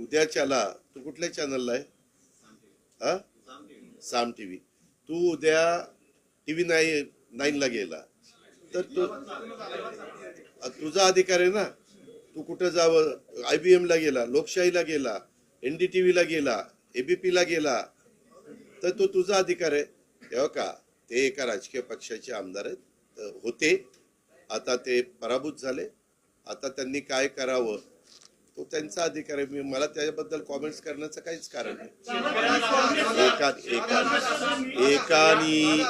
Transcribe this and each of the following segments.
उद्याच्याला तू कुठल्या चॅनलला आहे? हा? साम टी व्ही तू उद्या टी व्ही नाईन नाईनला गेला. तर तू तुझा अधिकार आहे ना? तू कुठं जावं? आय बी एमला गेला लोकशाहीला गेला एन डी टी व्हीला गेला एबीपीला गेला. तर तो तुझा अधिकार आहे. तेव्हा का? ते एका राजकीय पक्षाचे आमदार आहेत. तर होते. आता ते पराभूत झाले. आता त्यांनी काय करावं? तो त्यांचा अधिकार आहे. मी मला त्याच्याबद्दल कॉमेंट्स करण्याचं काहीच कारण नाही. एका एका एकानी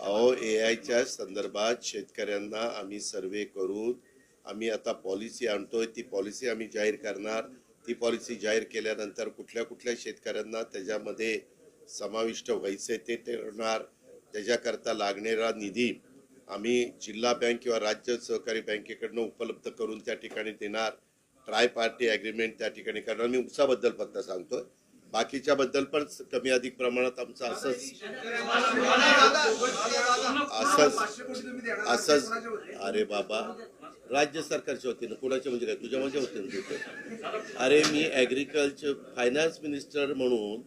अहो ए आयच्या संदर्भात शेतकऱ्यांना आम्ही सर्वे करून आम्ही आता पॉलिसी आणतोय. ती पॉलिसी आम्ही जाहीर करणार. ती पॉलिसी जाहीर केल्यानंतर कुठल्या कुठल्या शेतकऱ्यांना त्याच्यामध्ये समाविष्ट व्हायचे ते ठरवणार त्याच्याकरता लागणारा निधी आम्ही जिल्हा बँक किंवा राज्य सहकारी बँकेकडनं उपलब्ध करून त्या ठिकाणी देणार. ट्राय पार्टी ॲग्रीमेंट त्या ठिकाणी करणार. मी उसाबद्दल फक्त सांगतोय. बाकीच्या बद्दल पण कमी अधिक प्रमाणात आमचं असंच असंच असंच अरे बाबा. राज्य सरकारच्या वतीनं कुणाच्या म्हणजे काय तुझ्या माझ्या वतीनं देतो अरे मी ॲग्रिकल्चर फायनान्स मिनिस्टर म्हणून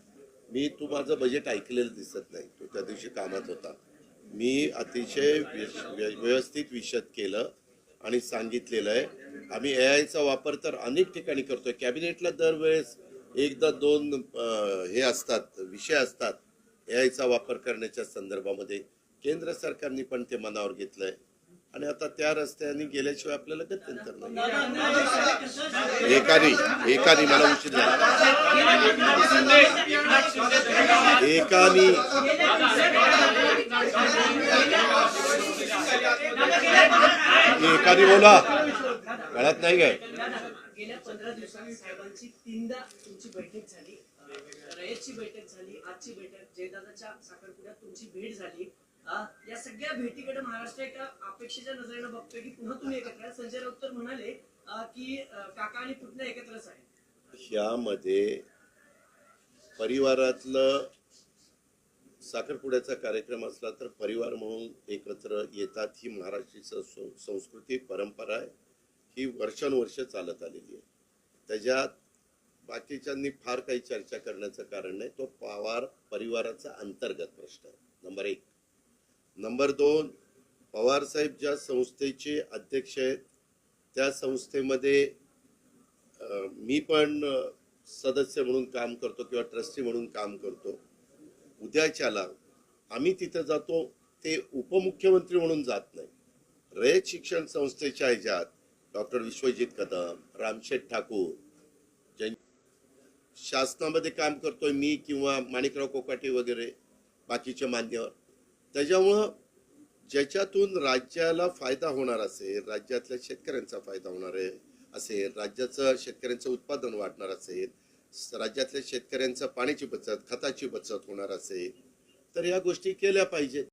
मी तू माझं बजेट ऐकलेलं दिसत नाही. तू त्या दिवशी कामात होता. मी अतिशय व्य- व्यवस्थित विशद केलं आणि सांगितलेलं आहे. आम्ही ए आयचा वापर तर अनेक ठिकाणी करतोय. कॅबिनेटला दरवेळेस एकदा दोन हे असतात विषय असतात ए आयचा वापर करण्याच्या संदर्भामध्ये. केंद्र सरकारने पण ते मनावर घेतलंय. आणि आता त्या रस्त्याने गेल्याशिवाय आपल्याला गत्यंतर नाही. एकानी एकानी मला उशीर झाला. एकानी एकानी बोला. कळत नाही काय? गेल्या पंधरा दिवसांत साहेबांची तीनदा तुमची बैठक झाली. रयतची बैठक झाली आजची बैठक जयदादाच्या साखरपुड्यात तुमची भेट झाली. या सगळ्या भेटीकडे महाराष्ट्र एका अपेक्षेच्या नजरेनं बघतोय की पुन्हा तुम्ही एकत्र. संजय राऊत तर म्हणाले की काका आणि पुतण्या एकत्रच आहे ह्यामध्ये परिवारातलं साखरपुड्याचा कार्यक्रम असला तर परिवार म्हणून एकत्र येतात ही महाराष्ट्रीय संस्कृती परंपरा आहे. ही वर्षानुवर्ष चालत आलेली आहे. त्याच्यात बाकीच्यांनी फार काही चर्चा करण्याचं कारण नाही. तो पवार परिवाराचा अंतर्गत प्रश्न आहे. नंबर एक. नंबर दोन पवार साहेब ज्या संस्थेचे अध्यक्ष आहेत त्या संस्थेमध्ये मी पण सदस्य म्हणून काम करतो किंवा ट्रस्टी म्हणून काम करतो. उद्याच्याला आम्ही तिथं जातो ते उपमुख्यमंत्री म्हणून जात नाही. रयत शिक्षण संस्थेच्या ह्याच्यात डॉक्टर विश्वजित कदम रामशेठ ठाकूर ज्यां शासनामध्ये काम करतोय मी किंवा माणिकराव कोकाटे वगैरे बाकीचे मान्यवर. त्याच्यामुळं ज्याच्यातून राज्याला फायदा होणार असेल राज्यातल्या शेतकऱ्यांचा फायदा होणार आहे असेल राज्याचं शेतकऱ्यांचं उत्पादन वाढणार असेल राज्यातल्या शेतकऱ्यांचं पाण्याची बचत खताची बचत होणार असेल तर या गोष्टी केल्या पाहिजेत.